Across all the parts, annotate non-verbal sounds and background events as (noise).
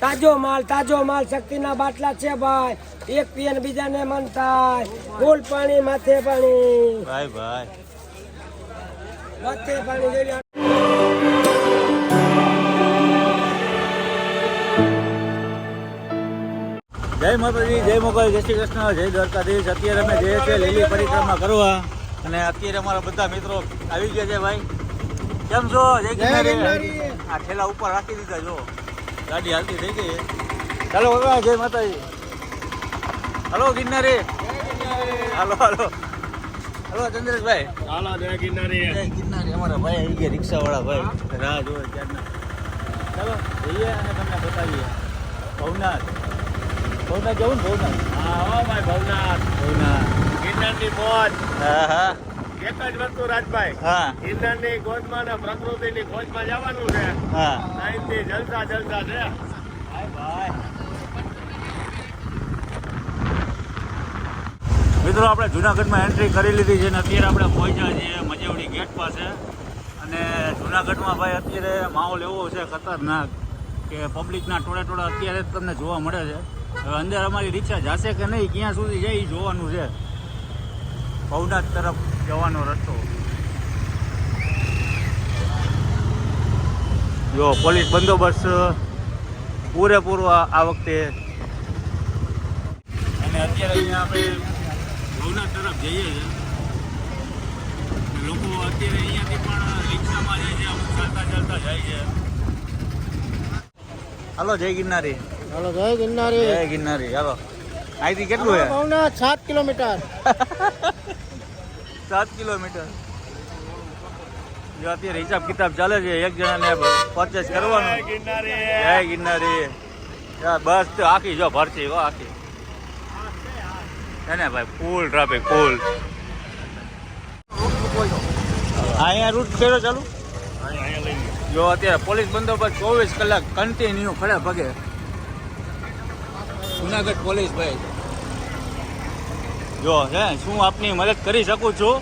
તાજો માલ તાજો માલ શક્તિના બાટલા છે ભાઈ. એક પીએ ને બીજાને મન થાય. ફૂલ પાણી માથે પાણી. ભાઈ ભાઈ. માથે પાણી જય માતાજી જય મોગલ જય શ્રી કૃષ્ણ જય દ્વારકાધીશ. અત્યારે અમે જઈએ છીએ લીલી પરિક્રમા કરવા અને અત્યારે અમારા બધા મિત્રો આવી ગયા છે ભાઈ. કેમ છો? જય આ ઠેલા ઉપર રાખી દીધા જો. ગાડી હાલતી થઈ ગઈ ચાલો હવે જય માતાજી. હલો ગિરનારી. હાલો હાલો. હલો ચંદ્રેશભાઈ. હાલો જય ગિરનારી. જય ગિરનારી. અમારા ભાઈ આવી ગયા રિક્ષાવાળા ભાઈ. રાહ જોવે ત્યારના. ચાલો જઈએ અને તમને બતાવીએ. ભવનાથ. ભવનાથ જવું ને ભવનાથ? હા હો ભાઈ ભવનાથ. ભવનાથ. ગિરનારની મોજ. હા હા. એક જ વસ્તુ રાજભાઈ હા. ગોદમાં ને ખોજમાં જવાનું છે. હા. અહીંથી જલસા જલસા છે. મિત્રો આપણે જુનાગઢમાં એન્ટ્રી કરી લીધી છે ને અત્યારે આપણે પહોંચ્યા છીએ મજેવડી ગેટ પાસે. અને જુનાગઢમાં ભાઈ અત્યારે માહોલ એવો છે ખતરનાક કે પબ્લિકના ટોળા ટોળા અત્યારે જ તમને જોવા મળે છે. હવે અંદર અમારી રિક્ષા જશે કે નહીં ક્યાં સુધી જાય એ જોવાનું છે. ભવનાથ તરફ જવાનો રસ્તો. જો પોલીસ બંદોબસ્ત પૂરેપૂરો આ આ વખતે અને અત્યારે અહીંયા આપણે ભવનાથ તરફ જઈએ છીએ. લોકો અત્યારે અહીંયાથી પણ રિક્ષામાં જાય છે અમુક ચાલતા ચાલતા જાય છે. હાલો જય ગિરનારી. હાલો જય ગિરનારી. જય ગિરનારી હાલો. અહીંથી કેટલું છે ભવનાથ સાત કિલોમીટર. (laughs) સાત કિલોમીટર. જો અત્યારે હિસાબ કિતાબ ચાલે છે એક જણાને પરચેસ કરવાનું. જય ગિરનારી. બસ તો આખી જો ભરતી હો આખી. હે ને ભાઈ ફૂલ ટ્રાફિક ફૂલ અહીંયા રૂટ કર્યો ચાલુ? જો અત્યારે પોલીસ બંદોબસ્ત ચોવીસ કલાક કન્ટિન્યુ ખડા પગે જુનાગઢ પોલીસ ભાઈ. જો હે શું આપની મદદ કરી શકું છું?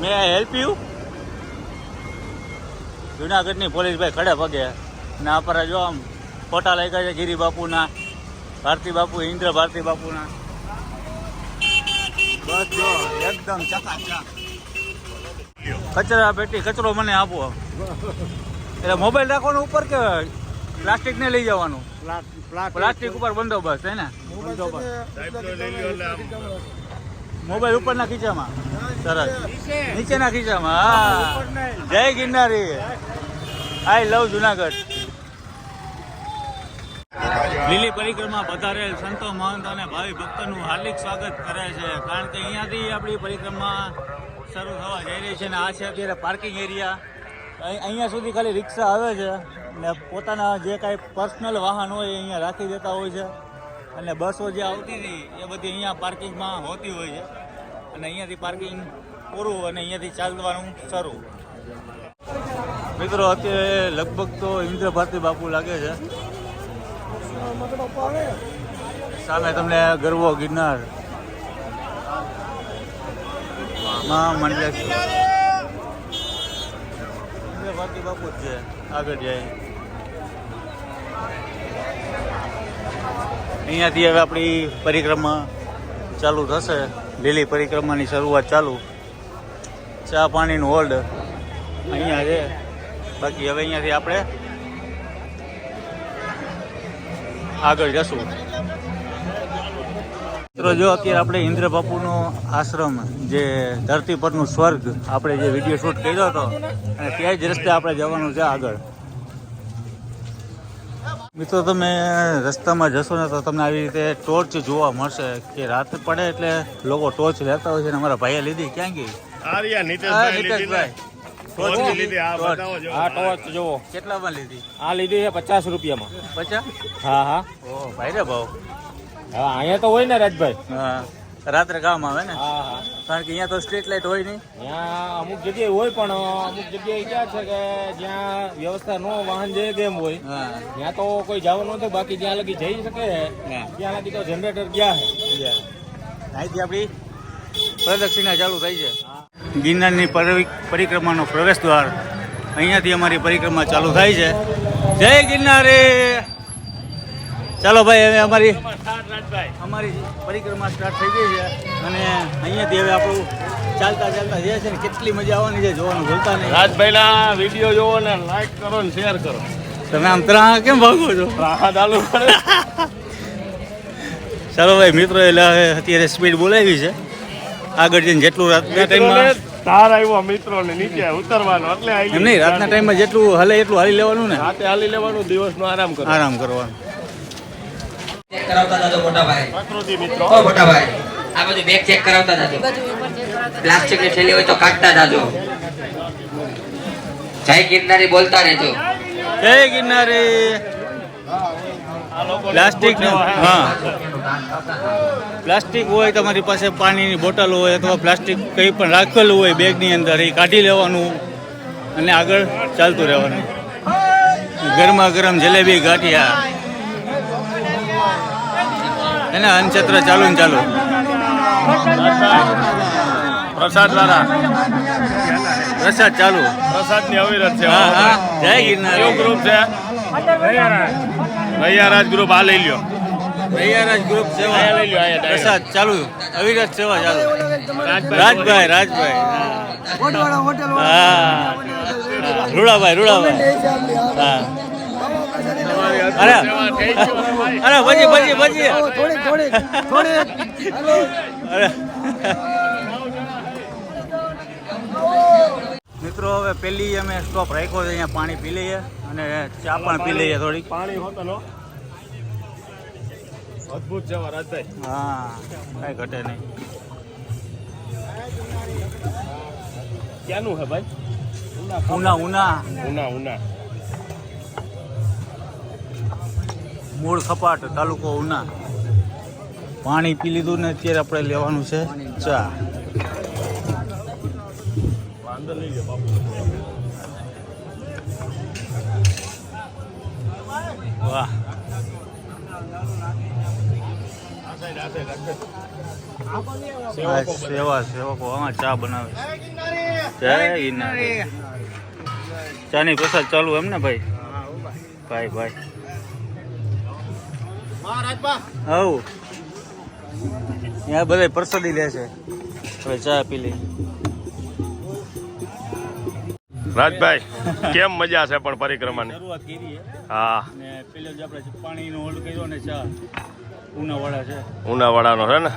મે આઈ હેલ્પ યુ જુનાગઢની પોલીસ ભાઈ ખડે પગે. ને આપણે જો આમ ફોટા લાગ્યા છે ગીરી બાપુના ભારતી બાપુ ઇન્દ્ર ભારતી બાપુના. બસ જો એકદમ ચકાચક. કચરા પેટી કચરો મને આપો. એટલે મોબાઈલ રાખવાનું ઉપર કે પ્લાસ્ટિક ને લઈ જવાનું? પ્લાસ્ટિક ઉપર. બંદોબસ્ત હે ને? સાહેબનો લઈ લ્યો એટલે આમ મોબાઈલ ઉપરના ખીચામાં સરસ. નીચેના ખીચામાં હા. જય ગિરનારી. આઈ લવ જુનાગઢ. લીલી પરિક્રમા પધારેલ સંતો મહંત અને ભાવિ ભક્તોનું હાર્દિક સ્વાગત કરે છે. કારણ કે અહીંયાથી આપણી પરિક્રમા શરૂ થવા જઈ રહી છે અને આ છે અત્યારે પાર્કિંગ એરિયા અહીં- અહીંયા સુધી ખાલી રિક્ષા આવે છે ને પોતાના જે કાંઈ પર્સનલ વાહન હોય એ અહીંયા રાખી દેતા હોય છે. અને બસો જે આવતી હતી, એ બધી અહીંયા પાર્કિંગમાં હોતી હોય છે. અને અહીંયાથી પાર્કિંગ પૂરું અને અહીંયાથી ચાલવાનું શરૂ. મિત્રો, અત્યારે લગભગ તો ઇન્દ્ર ભારતી બાપુ લાગે છે. સામે તમને ગરવો ગિરનાર. માં મંડલેશ્વર ઇન્દ્ર બાપુ જ છે, આગળ જાય. અહીંયાથી હવે આપણી પરિક્રમા ચાલુ થશે. લીલી પરિક્રમાની શરૂઆત ચાલુ. ચા પાણીનું હોલ્ડ અહીંયા છે. બાકી હવે અહીંયાથી આપણે આગળ જશું. મિત્રો, જો અત્યારે આપણે ઇન્દ્ર બાપુનો આશ્રમ જે ધરતી પરનું સ્વર્ગ આપણે જે વીડિયો શૂટ કર્યો હતો, અને ત્યાં જ રસ્તે આપણે જવાનું છે આગળ. મિત્રો તમે રસ્તામાં જશો ને તો તમને આવી રીતે ટોર્ચ જોવા મળશે કે રાત પડે એટલે લોકો ટોર્ચ લેતા હોય છે અને અમારા ભાઈએ લીધી. ક્યાં ગઈ? આર્યા હા, નીતેશભાઈ. લીધી નીતેશભાઈ. ને. ટોર્ચ લીધી આ ટોર્ચ. જોવો આ કેટલામાં લીધી? આ લીધી છે પચાસ રૂપિયામાં. પચાસ? હા હા. ઓ ભાઈ રે ભાવ. હા અહીંયા તો હોય ને રાજભાઈ. હા. રાત્રે કામ આવે ને? હા હા. કારણ કે અહીંયા તો સ્ટ્રીટ લાઇટ હોય નહીં. ત્યાં અમુક જગ્યાએ હોય પણ અમુક જગ્યાએ ક્યાં છે કે જ્યાં વ્યવસ્થા નો વાહન જે ગેમ હોય ત્યાં તો કોઈ જવાનું નથી બાકી જ્યાં લગી જઈ શકે. ત્યાં લગી તો જનરેટર ક્યાં છે. અહીંથી આપણી પ્રદક્ષિણા ચાલુ થઈ છે. ગિરનારની પરિક્રમાનો પ્રવેશ દ્વાર અહીંયાથી અમારી પરિક્રમા ચાલુ થાય છે. જય ગિરનારી! ચાલો ભાઈ હવે અમારી અમારી પરિક્રમા સ્ટાર્ટ થઈ ગઈ છે અને અહીંયાથી હવે આપણું ચાલતા ચાલતા જે છે ને કેટલી મજા આવવાની છે જોવાનું ભૂલતા નહીં. રાજભાઈના વીડિયો જોવો ને લાઈક કરો ને શેર કરો. તમે આમ તરા કેમ ભાગો છો? આલુ ચાલો ભાઈ મિત્રો એટલે હવે અત્યારે સ્પીડ બોલાવી છે. આગળ જઈને જેટલું રાતના ટાઈમમાં તાર આવ્યો મિત્રો ને નીચે ઉતરવાનો એટલે એમ નહીં રાતના ટાઈમમાં જેટલું હલે એટલું હાલી લેવાનું ને. રાતે હાલી લેવાનું દિવસનો આરામ કરો. આરામ કરવાનું. કરાવતા જાજો મોટા ભાઈ? મિત્રો. ઓ મોટા ભાઈ આ બધું બેગ ચેક કરાવતા જાજો પ્લાસ્ટિકની થેલી હોય તો કાઢતા જાજો જય ગિરનારી બોલતા રહેજો. જય ગિરનારી. પ્લાસ્ટિક હા. પ્લાસ્ટિક હોય તમારી પાસે પાણીની બોટલ હોય અથવા પ્લાસ્ટિક કંઈ પણ રાખેલું હોય બેગની અંદર એ કાઢી લેવાનું અને આગળ ચાલતું રહેવાનું. ગરમા ગરમ જલેબી ગાંઠિયા. એના અન્નક્ષેત્ર ચાલુ ને ચાલુ. પ્રસાદ વાળા. પ્રસાદ ચાલુ. પ્રસાદની અવિરત છે હા હા. જય ગિરનાર. કયો ગ્રુપ છે? રૈયારાજ ગ્રુપ. આ લઈ લ્યો. રૈયારાજ ગ્રુપ સેવા. લઈ લ્યો પ્રસાદ ચાલુ. અવિરત સેવા ચાલુ. રાજભાઈ. રાજભાઈ હા. રૂડાભાઈ રૂડાભાઈ. હા. અરે અરે ભજી ભજી ભજી થોડીક થોડીક થોડીક અરે. મિત્રો હવે પેલી અમે સ્ટોપ રાખ્યો છે અહીંયા પાણી પી લઈએ અને ચા પણ પી લઈએ થોડીક. પાણી હોતો નો અદ્ભુત હા કાંઈ ઘટે નહીં. ક્યાંનું હે ભાઈ? ઉના ઉના. ઉના ઉના. મૂળ ખપાટ તાલુકો ઉના. પાણી પી લીધું ને અત્યારે આપણે લેવાનું છે ચા. વાહ. સેવા સેવકો આમાં ચા બનાવે જય ગિરનારી ચાની પ્રસાદ ચાલુ એમ ને ભાઈ? ભાઈ ભાઈ. હવ ત્યાં બધા પ્રસાદી લે છે. હવે ચા પી લઈ રાજભાઈ કેમ મજા છે પણ પરિક્રમાની? શરૂઆત હા. ને પેલો જે આપણે પાણીનો હોલ્ડ કર્યો ને ચા ઉનાવાળા છે. ઉનાવાડાનો છે ને?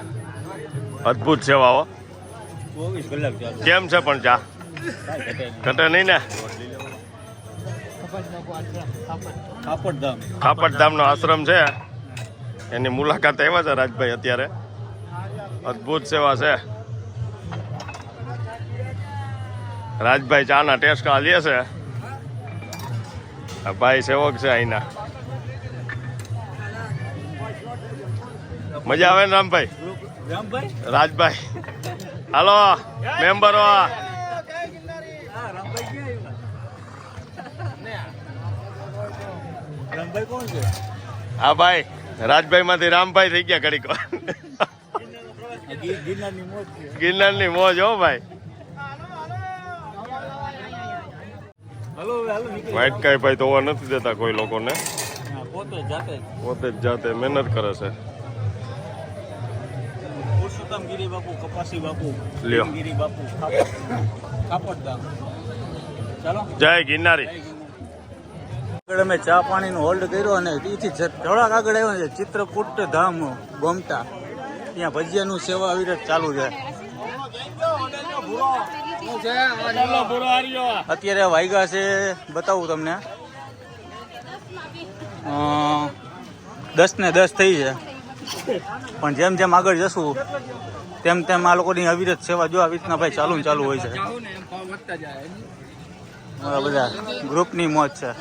અદ્ભુત સેવાઓ. ચોવીસ કલાક કેમ છે પણ ચા? ઘટે નહીં. ને? ખાપટધામ ખાપટધામનો આશ્રમ છે. એની મુલાકાત આવ્યા છે રાજભાઈ અત્યારે. અદ્ભુત સેવા છે. રાજભાઈ ચાના ટેસ્ટ લે છે. ભાઈ સેવક છે અહીંના. મજા આવે ને રામભાઈ? રાજભાઈ. હાલો મેમ્બરો હા ભાઈ. રાજભાઈ માંથી રામભાઈ થઈ ગયા ઘડીક ગિરનારની મોજ હો ભાઈ. વાઇટ કાંઈ ભાઈ તો નથી દેતા કોઈ લોકોને. પોતે જ. જાતે મહેનત કરે છે. પુરુષોત્તમ બાપુ કપાસી બાપુ લ્યો. ગીરી બાપુ ખાપડ ચાલો. જય ગિરનારી. આગળ અમે ચા પાણીનો હોલ્ડ કર્યો અને ત્યાંથી થોડાક આગળ આવ્યો છે, ચિત્રકૂટ ધામ ગોમતા ત્યાં ભજીયાનું સેવા અવિરત ચાલુ છે. અત્યારે વાયગા છે, બતાવું તમને. દસ ને દસ થઈ છે. પણ જેમ જેમ આગળ જશું, તેમ તેમ આ લોકોની અવિરત સેવા જો આવી રીતના ભાઈ ચાલુ ચાલુ હોય છે. બધા. ગ્રુપની મોજ છે.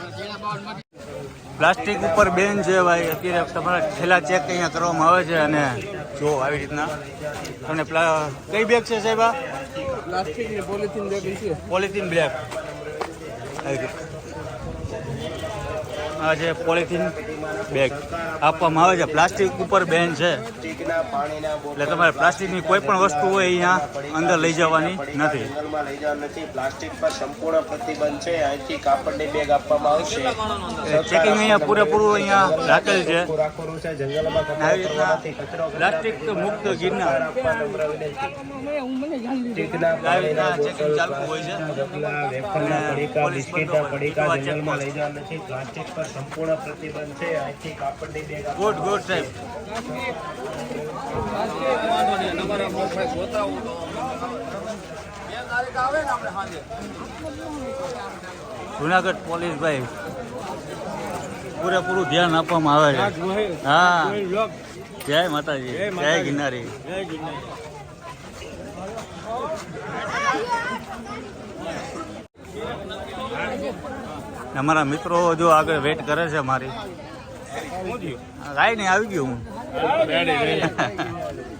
પ્લાસ્ટિક ઉપર બેન છે ભાઈ અત્યારે તમારા છેલ્લા ચેક અહીંયા કરવામાં આવે છે અને જો આવી રીતના. તમને કઈ બેગ છે સાહેબ આ? પોલિથીન બ્લેક આ જે પોલિથીન બેગ આપવામાં આવે છે. પ્લાસ્ટિક ઉપર બેન છે. એટલે તમારે પ્લાસ્ટિકની કોઈ પણ વસ્તુ હોય અહીંયા અંદર લઈ જવાની નથી. લઈ જવાનું નથી. પ્લાસ્ટિક પર સંપૂર્ણ પ્રતિબંધ છે. અહીંથી કાપડની બેગ આપવામાં આવશે. ચેકિંગ અહીંયા પૂરેપૂરું અહીંયા રાખેલ છે. રાખવાનું છે. જંગલમાં કચરો આવી રીતના પ્લાસ્ટિક મુક્ત ગિરનાર. આવી રીતના ચેકિંગ ચાલતું હોય છે. પોલીસ બંદોબસ્ત, પ્લાસ્ટિક પર સંપૂર્ણ પ્રતિબંધ છે. ગુડ ગુડ સાહેબ. જુનાગઢ પોલીસ ભાઈ. પૂરેપૂરું ધ્યાન આપવામાં આવે છે. હા. જય માતાજી. જય ગિરનારી. અમારા મિત્રો જો આગળ વેટ કરે છે મારી. કાંઈ નહીં આવી ગયો હું.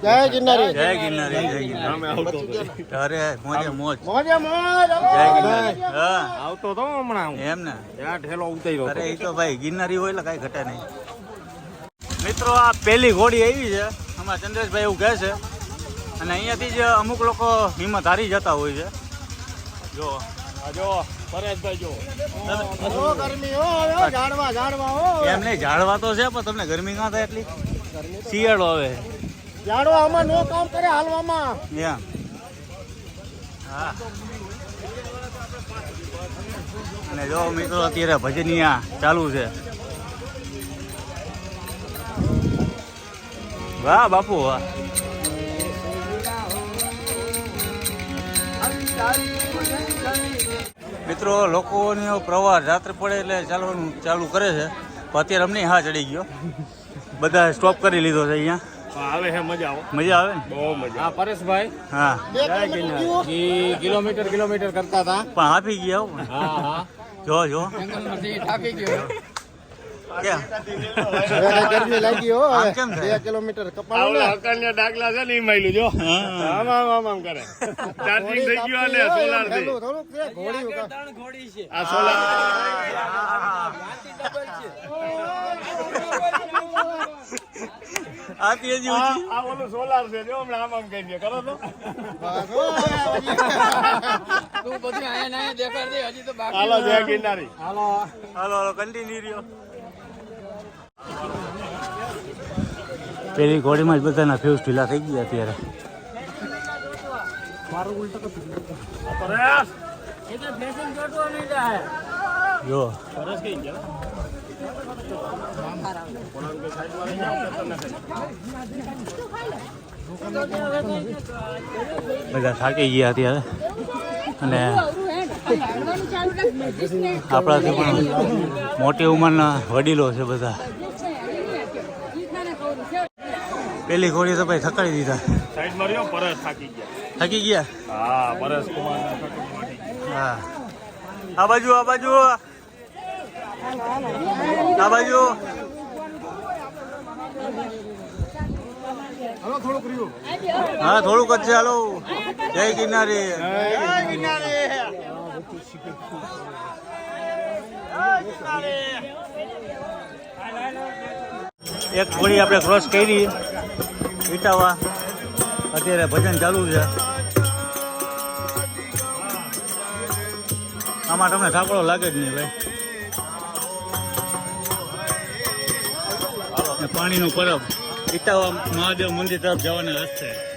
જય ગિરનારી. જય ગિરનારી જય ગિરનારી. અરે મોજે મોજ. મોજે મોજ. જય ગિરનારી. હા. આવતો તો હમણાં હું. એમ ને. ત્યાં ઠેલો ઉતાર્યો અરે એ તો ભાઈ ગિરનારી હોય એટલે કાંઈ ઘટે નહીં. મિત્રો આ પહેલી ઘોડી આવી છે. અમારા ચંદ્રેશભાઈ એવું કહે છે. અને અહીંયાથી જ અમુક લોકો હિંમત હારી જતા હોય છે. જો. જો. પરેશભાઈ જો ગરમી હો હવે જાણવા જાણવા હો એમ નહીં ઝાડવા તો છે પણ તમને ગરમી કાં થાય એટલી? શિયાળો આવે. જાળવા આમાં નો કામ કરે હાલવામાં. હા અને જો મિત્રો અત્યારે ભજનિયા ચાલુ છે. વાહ બાપુ વાહ. મિત્રો લોકોનો પ્રવાહ રાત્રે પડે એટલે ચાલવાનું ચાલુ કરે છે. પણ અત્યારે અમને હા ચડી ગયો. બધા સ્ટોપ કરી લીધો છે અહીંયા. આવે છે મજા આવે. મજા આવે ને? બહુ મજા હા પરેશભાઈ. હા. કિલોમીટર કિલોમીટર કરતા હતા. પણ આપી ગયા હા. હા જો જો? ગરમી લાગી હો આમ કિલોમીટર કપાળું ને. ડાકલા છે ને ઈ માયલું જો. આમ આમ આમ આમ કરે. ચાર્જિંગ થઈ ગયું અને સોલારથી. થોડુંક થોડુંક છે ઘોડી ઉકા. આ સોલાર આ તે ઊંચી. આ ઓલું સોલાર છે જો હમણાં આમ આમ કરી દે કરો તો? બસ હાલો જય ગિરનારી. હાલો હાલો કન્ટિન્યુ રહ્યો. પેલી ઘોડીમાં જ બધાના ફ્યુઝ ઢીલા થઈ ગયા અત્યારે. જો. બધા થાકી ગયા અત્યારે. અને આપણાથી પણ મોટી ઉંમરના વડીલો છે બધા. પેલી ઘોડી તો ભાઈ થકાડી દીધા. સાઈડમાં રહ્યો પરેશ થાકી ગયા. થાકી ગયા? હા પરસ કુમાર હા. આ બાજુ આ બાજુ. આ બાજુ. હા થોડુંક જ છે હાલો. જય ગિરનારી એક ઘોડી આપણે ક્રોસ કરી. ઇટાવા અત્યારે ભજન ચાલુ છે. આમાં તમને ઠાકોરો લાગે જ નહીં ભાઈ. પાણીનું પરબ. ઇટાવા મહાદેવ મંદિર તરફ જવાના રસ્તે.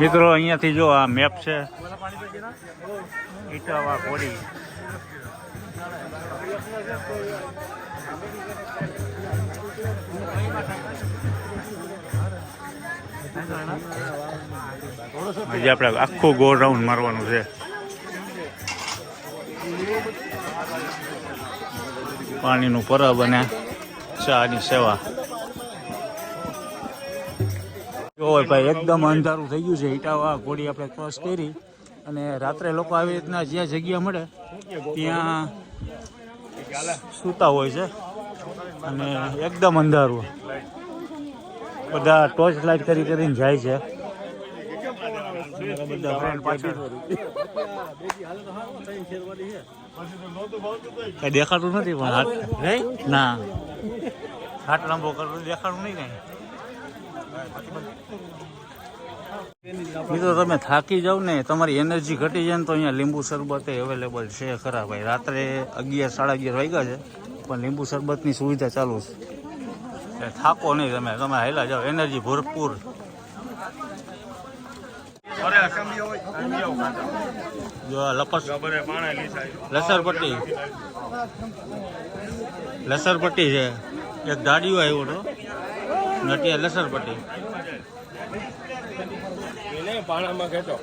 મિત્રો, અહીંયાથી જો આ મેપ છે. ઈટાવા કોડી હજી આપણે આખું ગોળ રાઉન્ડ મારવાનું છે. પાણીનું પરબ અને ચાની સેવા. જો ભાઈ એકદમ અંધારું થઈ ગયું છે. ઈટાવા ઘોડી આપણે ક્રોસ કરી અને રાત્રે લોકો આવી રીતના જ્યાં જગ્યા મળે ત્યાં સૂતા હોય છે અને એકદમ અંધારું. બધા ટોર્ચ લાઇટ કરી કરીને જાય છે. બધા ફ્રેન્ડ પાછળ દેખાતું નથી પણ હાથ ના. હાથ લાંબો કરવો દેખાડું નહીં કઈ. મિત્રો તમે થાકી જાવ ને તમારી એનર્જી ઘટી જાય ને તો અહીંયા લીંબુ શરબત અવેલેબલ છે ખરા ભાઈ. રાત્રે અગિયાર સાડા અગિયાર વાગ્યા છે પણ લીંબુ શરબતની સુવિધા ચાલુ છે. એટલે થાકો નહીં તમે તમે હાલ્યા જાઓ. એનર્જી ભરપૂર. લસરપટ્ટી. લસરપટ્ટી છે. એક ગાડીઓ આવ્યો હતો. નટિયા ખેંચો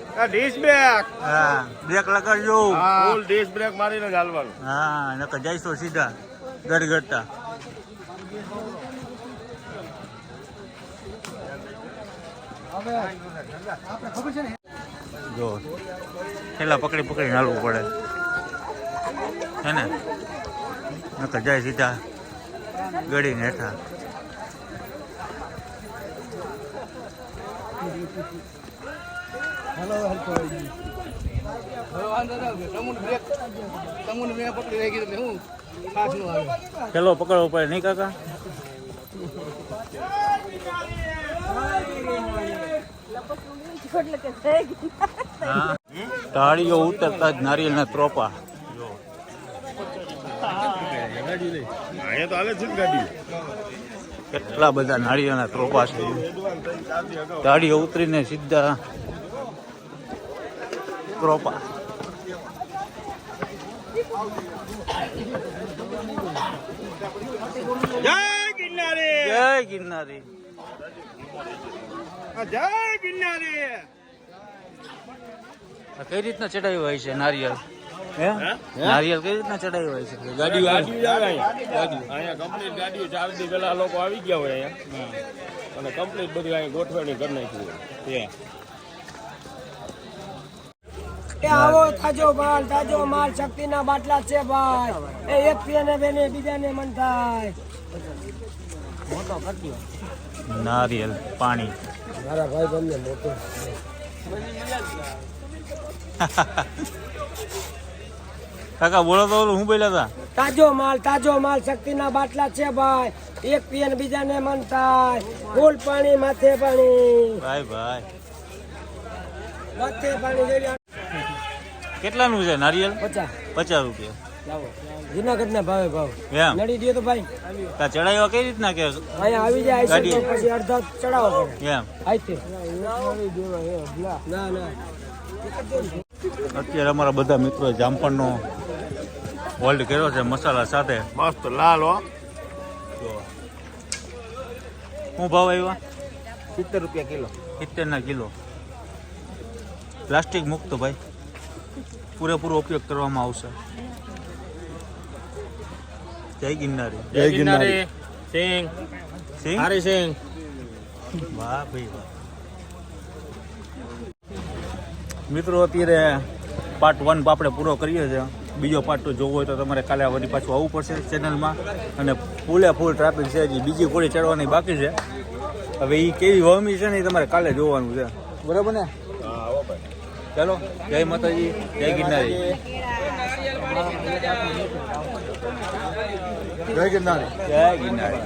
બ્રેક. હા બ્રેક લગાડજો. ફૂલ ડીશ બ્રેક મારીને હા નકર જઈશો સીધા ગડગડતા. જો પેલા પકડી પકડી હાલવું પડે. હે ને? નકર જાય સીધા ગળીને હેઠા. પેલો પકડવો પડે નહીં કાકા? હા. ટાળીઓ ઉતરતા જ નારિયેળના ત્રોપા. અહીંયા તો હાલે છે ગાડી. કેટલા બધા નાળિયાના ત્રોપા છે. ગાડીઓ ઉતરીને સીધા ત્રોપા. જય ગિરનારી! જય ગિરનારી. જય ગિરનારી! કઈ રીતના ચડાવ્યું હોય છે નારિયેળ? હે? નારિયેળ કઈ રીતના ચડાવી હોય છે? ગાડીઓ ગાડીઓ આવે અહીંયા. અહીંયા કમ્પ્લીટ ગાડીઓ ચાર દી પેલા લોકો આવી ગયા હોય અહીંયા. અને કમ્પ્લીટ બધું અહીંયા ગોઠવણી કરી નાખી હોય. એ આવો તાજો માલ તાજો માલ શક્તિના બાટલા છે ભાઈ. એ એક પીને બેને બીજાને મન થાય. નારિયેલ પાણી. મારા ભાઈ બંને મોટો. (laughs) કાકા બોલો તો હું બોલ્યા હતા તાજો માલ તાજો માલ શક્તિના બાટલા છે ભાઈ. એક પીને બીજાને મન થાય. ફૂલ પાણી માથે પાણી. ભાઈ ભાઈ. માથે પાણી કેટલાનું છે નારિયેલ? પચાસ. પચાસ રૂપિયા. જુનાગઢ ના ભાવે ભાવ. નડી દે તો ભાઈ. તા ચડાવ્યા કઈ રીતના કે અહીંયા આવી જાય આઈસર પછી અડધા ચડાવો એમ. આઈતે ના ના. અત્યારે અમારા બધા મિત્રોએ જામફળનો હોલ્ડ કર્યો છે મસાલા સાથે. મસ્ત લાલ હો. શું ભાવ આવ્યા? સિત્તેર રૂપિયા કિલો. સિત્તેરના કિલો. પ્લાસ્ટિક મુક્ત ભાઈ. પૂરેપૂરો ઉપયોગ કરવામાં આવશે. જય ગિરનારી. જય ગિરનારી. સિંહ. સિંહ? હરી સિંહ. વાહ ભાઈ વાહ. મિત્રો અત્યારે પાર્ટ વન આપણે પૂરો કરીએ છીએ. બીજો પાર્ટ જોવો હોય તો તમારે કાલે વળી પાછું આવવું પડશે ચેનલમાં અને ફૂલે ફૂલ ટ્રાફિક છે હજી. બીજી ઘોડી ચડવાની બાકી છે. હવે એ કેવી વહમી છે ને એ તમારે કાલે જોવાનું છે. બરાબર ને? ચાલો. જય માતાજી. જય ગિરનારી જય ગિરનારી. જય ગિરનારી.